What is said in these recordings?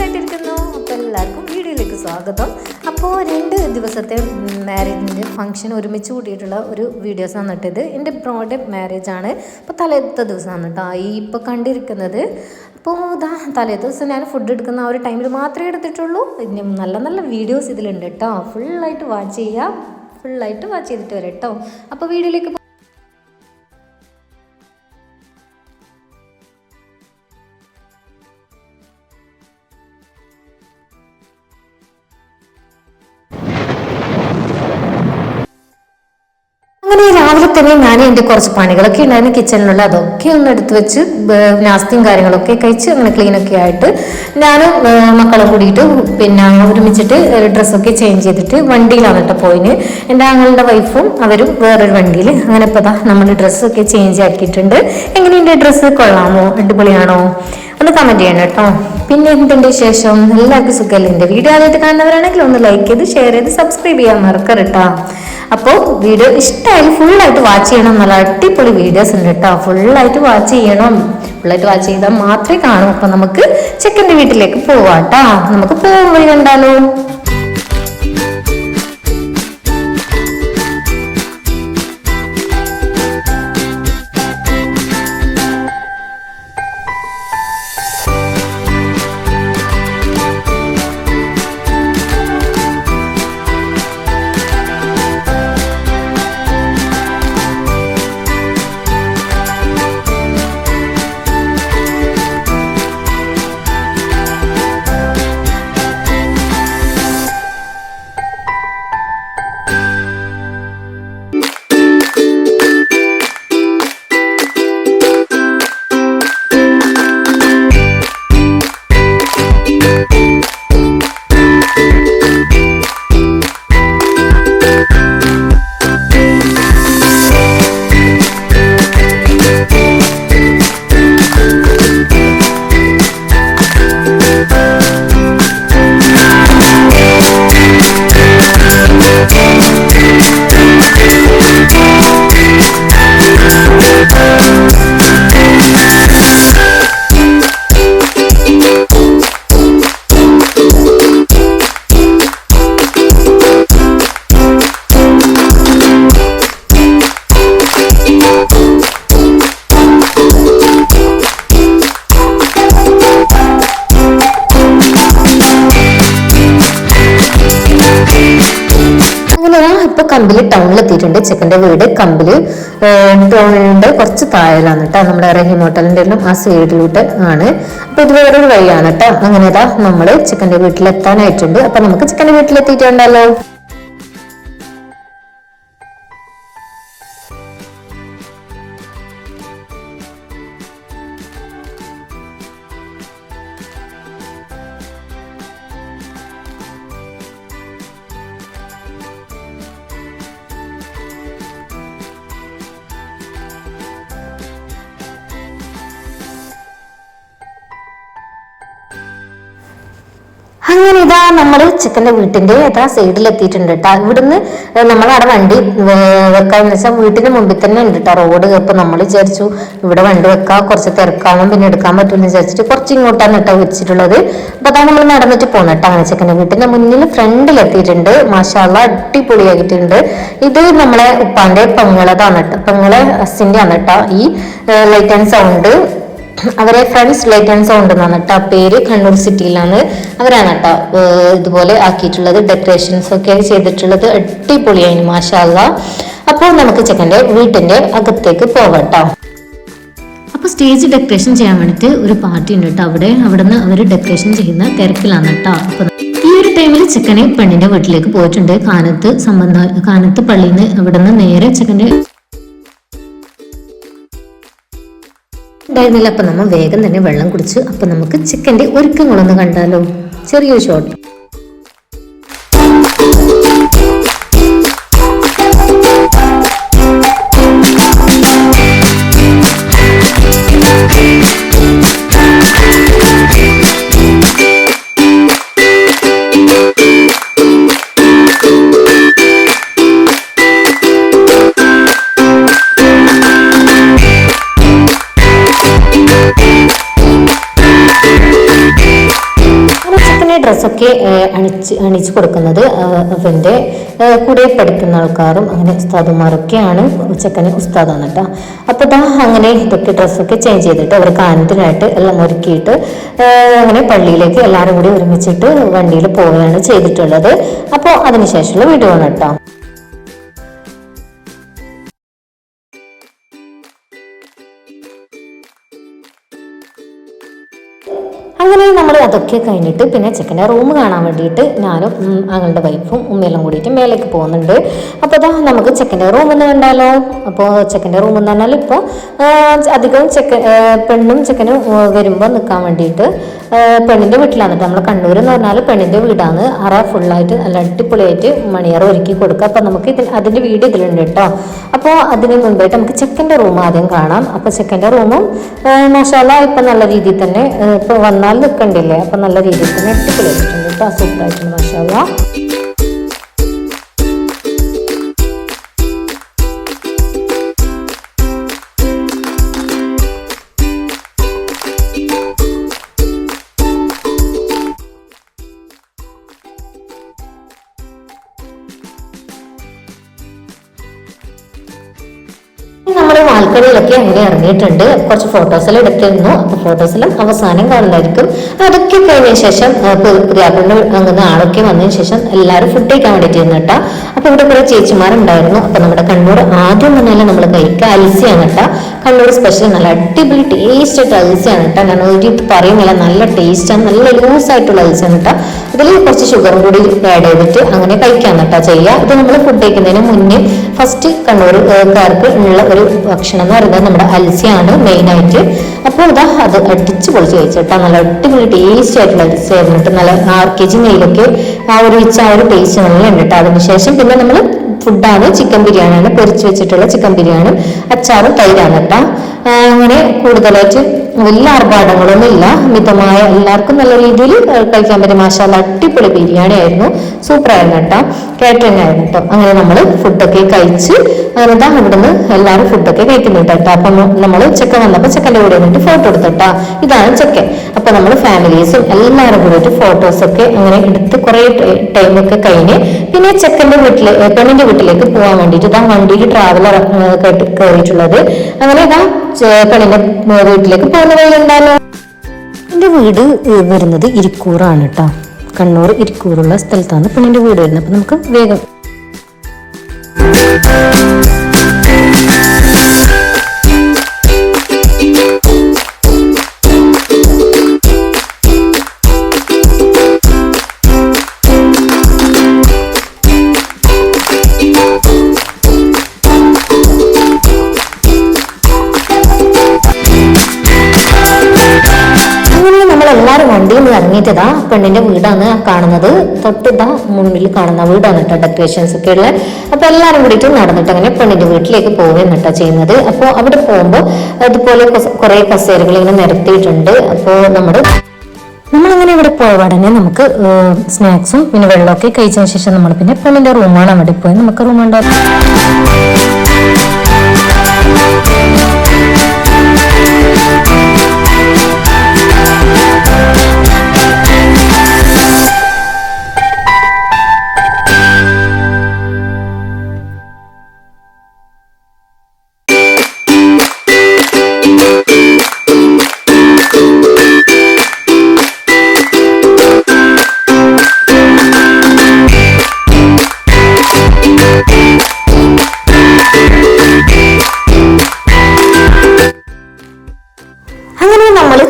സുഖമായിട്ടിരിക്കുന്നു അപ്പോൾ എല്ലാവർക്കും വീഡിയോയിലേക്ക് സ്വാഗതം. അപ്പോൾ രണ്ട് ദിവസത്തെ മാരേജിന്റെ ഫംഗ്ഷൻ ഒരുമിച്ച് കൂട്ടിയിട്ടുള്ള ഒരു വീഡിയോസ് ഇട്ടത് എന്റെ ബ്രോഡ് മാരേജ് ആണ്. അപ്പോൾ തലേത്തെ ദിവസമാണ് കേട്ടോ. ഈ ഇപ്പോൾ കണ്ടിരിക്കുന്നത്. അപ്പോൾ ഇതാ തലേ ദിവസം ഞാൻ ഫുഡ് എടുക്കുന്ന ആ ഒരു ടൈമിൽ മാത്രമേ എടുത്തിട്ടുള്ളൂ. നല്ല നല്ല വീഡിയോസ് ഇതിലുണ്ട് കേട്ടോ. ഫുള്ളായിട്ട് വാച്ച് ചെയ്യുക ഫുള്ളായിട്ട് വാച്ച് ചെയ്തിട്ട് വരാം കേട്ടോ. അപ്പോൾ വീഡിയോയിലേക്ക് അങ്ങനെ രാവിലെ തന്നെ ഞാൻ എന്റെ കുറച്ച് പണികളൊക്കെ ഉണ്ടായിരുന്നു. കിച്ചണിലുള്ള അതൊക്കെ ഒന്ന് എടുത്തു വെച്ച് നാസ്തിയും കാര്യങ്ങളൊക്കെ കഴിച്ച് അങ്ങനെ ക്ലീനൊക്കെ ആയിട്ട് ഞാനും മക്കളെ കൂടിയിട്ട് പിന്നെ ഒരുമിച്ചിട്ട് ഡ്രസ്സൊക്കെ ചേഞ്ച് ചെയ്തിട്ട് വണ്ടിയിലാണ് കേട്ടോ പോയിന്. എന്റെ ആങ്ങളുടെ വൈഫും അവരും വേറൊരു വണ്ടിയിൽ അങ്ങനെ ഇപ്പോൾ നമ്മൾ ഡ്രസ്സൊക്കെ ചേഞ്ച് ആക്കിയിട്ടുണ്ട്. എങ്ങനെ എന്റെ ഡ്രസ്സ് കൊള്ളാമോ? അടിപൊളിയാണോ? ഒന്ന് കമന്റ് ചെയ്യണം കേട്ടോ. പിന്നെ എന്തുണ്ട് ശേഷം എല്ലാവർക്കും സുഖമല്ലേ എന്റെ വീഡിയോ ആദ്യമായിട്ട് കാണുന്നവരാണെങ്കിൽ ഒന്ന് ലൈക്ക് ചെയ്ത് ഷെയർ ചെയ്ത് സബ്സ്ക്രൈബ് ചെയ്യാൻ മറക്കരുട്ടോ. അപ്പോൾ വീഡിയോ ഇഷ്ടമായി ഫുള്ളായിട്ട് വാച്ച് ചെയ്യണം. നല്ല അടിപൊളി വീഡിയോസ് ഉണ്ട് കേട്ടോ ഫുള്ളായിട്ട് വാച്ച് ചെയ്യണം. ഫുള്ളായിട്ട് വാച്ച് ചെയ്താൽ മാത്രമേ കാണൂ. അപ്പം നമുക്ക് ചെക്കന്റെ വീട്ടിലേക്ക് പോവാം കേട്ടോ നമുക്ക് പോകുമ്പോൾ കണ്ടാലോ. ഞാൻ കമ്പിൽ ടൗണിൽ എത്തിയിട്ടുണ്ട്. ചെക്കന്റെ വീട് കമ്പിൽ ടൗണിന്റെ കുറച്ച് താഴെയാണ് കേട്ടോ നമ്മുടെ റഹീം ഹോട്ടലിന്റെ എല്ലാം ആ സൈഡിലോട്ട് ആണ്. അപ്പോൾ ഇത് വേറൊരു വഴിയാണ് കേട്ടോ അങ്ങനെ ഇതാ നമ്മൾ ചെക്കന്റെ വീട്ടിലെത്താനായിട്ടുണ്ട്. അപ്പോൾ നമുക്ക് ചെക്കന്റെ വീട്ടിലെത്തിയിട്ടുണ്ടല്ലോ. അങ്ങനെ ഇതാ നമ്മൾ വീട്ടിന്റെ ഇതാ സൈഡിൽ എത്തിയിട്ടുണ്ട് കേട്ടോ ഇവിടുന്ന് നമ്മൾ അവിടെ വണ്ടി വെക്കാന്ന് വെച്ചാൽ വീട്ടിന് മുമ്പിൽ തന്നെ ഉണ്ട് കേട്ടോ റോഡ്. അപ്പൊ നമ്മൾ വിചാരിച്ചു ഇവിടെ വണ്ടി വെക്കാം കുറച്ച് തിരക്കാവും പിന്നെ എടുക്കാൻ പറ്റുമെന്ന് വിചാരിച്ചിട്ട് കുറച്ച് ഇങ്ങോട്ടാണ് കേട്ടോ വെച്ചിട്ടുള്ളത്. അപ്പൊ അതാ നമ്മൾ നടന്നിട്ട് പോകുന്നത് കേട്ടോ അങ്ങനെ ചിക്കന്റെ വീട്ടിന്റെ മുന്നിൽ ഫ്രണ്ടിൽ എത്തിയിട്ടുണ്ട് മാഷാള്ള അടിപൊളിയായിട്ടുണ്ട് ഇത് നമ്മളെ ഉപ്പാന്റെ പെങ്ങളതാണ് കേട്ടോ പെങ്ങളെ അസിന്റെ ആണ് കേട്ടോ ഈ ലൈറ്റ് ആൻഡ് സൗണ്ട് അവരെ ഫ്രണ്ട്സ് ലൈറ്റൻസ് ഉണ്ടെന്നാണ് കേട്ടോ. പേര് കണ്ണൂർ സിറ്റിയിലാണ് അവരാണ് കേട്ടോ ഇതുപോലെ ആക്കിയിട്ടുള്ളത്. ഡെക്കറേഷൻസ് ഒക്കെ ചെയ്തിട്ടുള്ളത്. അടിപൊളിയായിരുന്നു മാഷാല്ല അപ്പോൾ നമുക്ക് ചെക്കന്റെ വീട്ടിന്റെ അകത്തേക്ക് പോവാം കേട്ടോ. അപ്പോൾ സ്റ്റേജ് ഡെക്കറേഷൻ ചെയ്യാൻ വേണ്ടിയിട്ട് ഒരു പാർട്ടി ഉണ്ട് കേട്ടോ അവിടെ. അവിടെ നിന്ന് അവർ ഡെക്കറേഷൻ ചെയ്യുന്ന തിരക്കിലാണ് കേട്ടോ. അപ്പോൾ ഈ ഒരു ടൈമിൽ ചെക്കനെ പെണ്ണിന്റെ വീട്ടിലേക്ക് പോയിട്ടുണ്ട്. കാനത്ത് സംബന്ധ കാനത്ത് പള്ളിയിൽ നിന്ന് അവിടെ നിന്ന് നേരെ ചെക്കന്റെ ഉണ്ടായിരുന്നില്ല അപ്പൊ നമ്മൾ വേഗം തന്നെ വെള്ളം കുടിച്ച് അപ്പൊ നമുക്ക് ചിക്കന്റെ ഒരുക്കങ്ങളൊന്ന് കണ്ടാലോ. ചെറിയൊരു ഷോട്ട് ഡ്രസ്സൊക്കെ അണിച്ച് അണിച്ച് കൊടുക്കുന്നത് അവന്റെ കൂടെ പഠിക്കുന്ന ആൾക്കാരും അങ്ങനെ ഉസ്താദുമാരൊക്കെയാണ് ചെക്കന് ഉസ്താദാണ് കേട്ടോ. അപ്പോൾ ഇതാ അങ്ങനെ ഇതൊക്കെ ഡ്രസ്സൊക്കെ ചേഞ്ച് ചെയ്തിട്ട് അവർ കാനത്തിനായിട്ട് എല്ലാം ഒരുക്കിയിട്ട് അങ്ങനെ പള്ളിയിലേക്ക് എല്ലാവരും കൂടി ഒരുമിച്ചിട്ട് വണ്ടിയിൽ പോവുകയാണ് ചെയ്തിട്ടുള്ളത്. അപ്പോൾ അതിനുശേഷമുള്ള വീഡിയോ ആണ് കേട്ടോ. അങ്ങനെ നമ്മൾ അതൊക്കെ കഴിഞ്ഞിട്ട് പിന്നെ ചെക്കന്റെ റൂം കാണാൻ വേണ്ടിയിട്ട് ഞാനും ഞങ്ങളുടെ വൈഫും ഉമ്മയെല്ലാം കൂടിയിട്ട് മേലേക്ക് പോകുന്നുണ്ട്. അപ്പോൾ അതാ നമുക്ക് ചെക്കന്റെ റൂം എന്ന് കണ്ടാലോ? അപ്പോൾ ചെക്കന്റെ റൂം എന്ന് പറഞ്ഞാൽ ഇപ്പോൾ അധികം ചെക്കൻ പെണ്ണും ചെക്കനും വരുമ്പോൾ നിൽക്കാൻ വേണ്ടിയിട്ട് പെണ്ണിന്റെ വീട്ടിലാണ് നമ്മൾ കണ്ണൂർ എന്ന് പറഞ്ഞാൽ പെണ്ണിന്റെ വീടാണ്. അറ ഫുള്ളായിട്ട് നല്ല അടിപൊളിയായിട്ട് മണിയറ ഒരുക്കി കൊടുക്കുക. അപ്പോൾ നമുക്ക് ഇതിൽ അതിന്റെ വീട് ഇതിലുണ്ട് കേട്ടോ അപ്പോൾ അതിന് മുൻപായിട്ട് നമുക്ക് ചെക്കന്റെ റൂം ആദ്യം കാണാം. അപ്പോൾ ചെക്കന്റെ റൂമും മസാല ഇപ്പം നല്ല രീതിയിൽ തന്നെ ഇപ്പോൾ വന്നാൽ നിൽക്കണ്ടില്ലേ? അപ്പം നല്ല രീതിയിൽ തന്നെ അടിപൊളിയായിട്ടുണ്ട് കേട്ടോ സൂപ്പറായിട്ടുണ്ട് മസാല നമ്മൾ വാൽക്കടയിലൊക്കെ അങ്ങനെ ഇറങ്ങിയിട്ടുണ്ട്. കുറച്ച് ഫോട്ടോസെല്ലാം എടുത്തിരുന്നു. അപ്പൊ ഫോട്ടോസെല്ലാം അവസാനം കാണുന്നതായിരിക്കും. അതൊക്കെ കഴിഞ്ഞ ശേഷം പുതിയാപ്പിളിന്റെ അങ്ങനെ ആളൊക്കെ വന്നതിന് ശേഷം എല്ലാവരും ഫുഡ് കഴിക്കാൻ വേണ്ടിയിട്ട് ഇരുന്നു കേട്ടോ. അപ്പൊ ഇവിടെ കുറെ ചേച്ചിമാരുണ്ടായിരുന്നു. അപ്പൊ നമ്മുടെ കണ്ണൂർ ആദ്യം തന്നെ നമ്മൾ കഴിക്കുക. അൽസിയാണ് കേട്ടോ. കണ്ണൂർ സ്പെഷ്യൽ നല്ല അടിപൊളി ടേസ്റ്റ് ആയിട്ട് അൽസിയാണ് കേട്ടോ. ഞാൻ ഒരു പറയുന്നില്ല നല്ല ടേസ്റ്റാണ് നല്ല ലൂസ് ആയിട്ടുള്ള അൽസിയാണ് കേട്ടോ. ഇതിൽ കുറച്ച് ഷുഗറും കൂടി ആഡ് ചെയ്തിട്ട് അങ്ങനെ കഴിക്കാൻ കേട്ടോ ചെയ്യുക ഇത് നമ്മൾ ഫുഡ് കഴിക്കുന്നതിന് മുന്നേ ഫസ്റ്റ് കണ്ണൂർക്കാർക്ക് ഉള്ള ഒരു ഭക്ഷണം എന്ന് പറയുന്നത് നമ്മുടെ അൽസിയാണ് മെയിനായിട്ട് അപ്പോൾ ഇതാ അത് അടിച്ച് പൊളിച്ച് കഴിച്ചിട്ടാ നല്ല അടിപൊളി ടേസ്റ്റ് ആയിട്ടുള്ള അൽസി ആയിരുന്നു കേട്ടോ. നല്ല ആർ കെ ജി നെയ്യിലൊക്കെ ആ ഒരു വെച്ച ആ ഒരു ടേസ്റ്റ് നല്ല ഉണ്ട് കേട്ടോ. അതിനുശേഷം പിന്നെ നമ്മൾ ഫുഡാണ് ചിക്കൻ ബിരിയാണിയാണ്. പൊരിച്ചു വെച്ചിട്ടുള്ള ചിക്കൻ ബിരിയാണി അച്ചാറും തൈരാണ് കേട്ടോ. അങ്ങനെ കൂടുതലായിട്ട് വലിയ ആർഭാടങ്ങളൊന്നും ഇല്ല. മിതമായ എല്ലാവർക്കും നല്ല രീതിയിൽ കഴിക്കാൻ പറ്റിയ മാഷാല അടിപൊളി ബിരിയാണി ആയിരുന്നു. സൂപ്പർ ആയിരുന്നു കേട്ടോ. കാറ്ററിംഗ് ആയിരുന്നു കേട്ടോ. അങ്ങനെ നമ്മൾ ഫുഡൊക്കെ കഴിച്ച് അങ്ങനെ ഇതാ ഇവിടുന്ന് എല്ലാവരും ഫുഡൊക്കെ കഴിക്കുന്നുണ്ട് കേട്ടോ. അപ്പം നമ്മൾ ചെക്ക വന്നപ്പോൾ ചെക്കന്റെ കൂടെ നിന്നിട്ട് ഫോട്ടോ എടുത്തിട്ടാ ഇതാണ് ചെക്കൻ. അപ്പം നമ്മൾ ഫാമിലീസും എല്ലാവരും കൂടിയിട്ട് ഫോട്ടോസൊക്കെ അങ്ങനെ എടുത്ത് കുറേ ടൈമൊക്കെ കഴിഞ്ഞ് പിന്നെ ചെക്കന്റെ വീട്ടിൽ പെണ്ണിന്റെ വീട്ടിലേക്ക് പോകാൻ വേണ്ടിയിട്ട് ഇതാ വണ്ടിയിൽ ട്രാവലർ കയറിയിട്ടുള്ളത് അങ്ങനെ ഇതാ പെണ്ണിന്റെ വീട്ടിലേക്ക് പോകുന്ന വഴി എന്റെ വീട് വരുന്നത് ഇരിക്കൂറാണ് കേട്ടോ കണ്ണൂർ ഇരിക്കൂറുള്ള സ്ഥലത്താണ് പെണ്ണിന്റെ വീട് വരുന്നത്. അപ്പൊ നമുക്ക് വേഗം നിന്ന് ഇറങ്ങിയിട്ടതാ പെണ്ണിന്റെ വീടാണ് കാണുന്നത്. തൊട്ടിതാ മുന്നിൽ കാണുന്ന വീടാണ് കേട്ടോ ഡെക്കറേഷൻസ് ഒക്കെ ഉള്ളത്. അപ്പൊ എല്ലാവരും കൂടിയിട്ട് നടന്നിട്ട് അങ്ങനെ പെണ്ണിന്റെ വീട്ടിലേക്ക് പോവുകയാണ് കേട്ടോ ചെയ്യുന്നത്. അപ്പോൾ അവിടെ പോകുമ്പോൾ അതുപോലെ കുറെ കസേരകൾ ഇങ്ങനെ നിരത്തിയിട്ടുണ്ട്. അപ്പോൾ നമ്മൾ നമ്മളങ്ങനെ ഇവിടെ പോയ ഉടനെ നമുക്ക് സ്നാക്സും പിന്നെ വെള്ളമൊക്കെ കഴിച്ചതിന് ശേഷം നമ്മൾ പിന്നെ പെണ്ണിന്റെ റൂമാണ് അവിടെ പോയി. നമുക്ക് റൂം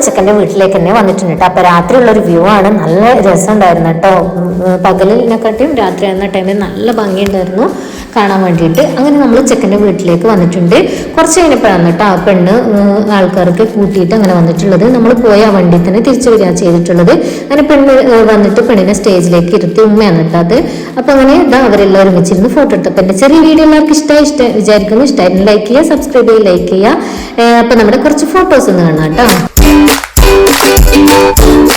അങ്ങനെ നമ്മൾ ചെക്കന്റെ വീട്ടിലേക്ക് തന്നെ വന്നിട്ടുണ്ട് കേട്ടോ. അപ്പോൾ രാത്രിയുള്ള ഒരു വ്യൂ ആണ്. നല്ല രസമുണ്ടായിരുന്നു കേട്ടോ. പകലിനെക്കാട്ടിയും രാത്രി ആയിരുന്ന ടൈമിൽ നല്ല ഭംഗിയുണ്ടായിരുന്നു കാണാൻ വേണ്ടിയിട്ട്. അങ്ങനെ നമ്മൾ ചെക്കന്റെ വീട്ടിലേക്ക് വന്നിട്ടുണ്ട്. കുറച്ച് കഴിഞ്ഞപ്പോഴാണ് കേട്ടോ ആ പെണ്ണ് ആൾക്കാർക്ക് കൂട്ടിയിട്ട് അങ്ങനെ വന്നിട്ടുള്ളത്. നമ്മൾ പോയ ആ വണ്ടി തന്നെ തിരിച്ചു വരിക ചെയ്തിട്ടുള്ളത്. അങ്ങനെ പെണ്ണ് വന്നിട്ട് പെണ്ണിനെ സ്റ്റേജിലേക്ക് ഇരുത്തി ഉമ്മയാണ് കേട്ടോ അത്. അപ്പോൾ അങ്ങനെ ഇതാ അവരെല്ലാം ഒരുമിച്ചിരുന്ന് ഫോട്ടോ എടുത്തു. അപ്പോൾ എന്റെ ചെറിയ വീഡിയോ എല്ലാവർക്കും ഇഷ്ടമായി ഇഷ്ടം വിചാരിക്കുന്നു. ഇഷ്ടമായിരുന്നു ലൈക്ക് ചെയ്യുക സബ്സ്ക്രൈബ് ചെയ്യുക ലൈക്ക് ചെയ്യുക. അപ്പോൾ നമ്മുടെ കുറച്ച് ഫോട്ടോസ് ഒന്ന് കാണാം കേട്ടോ. Thank you.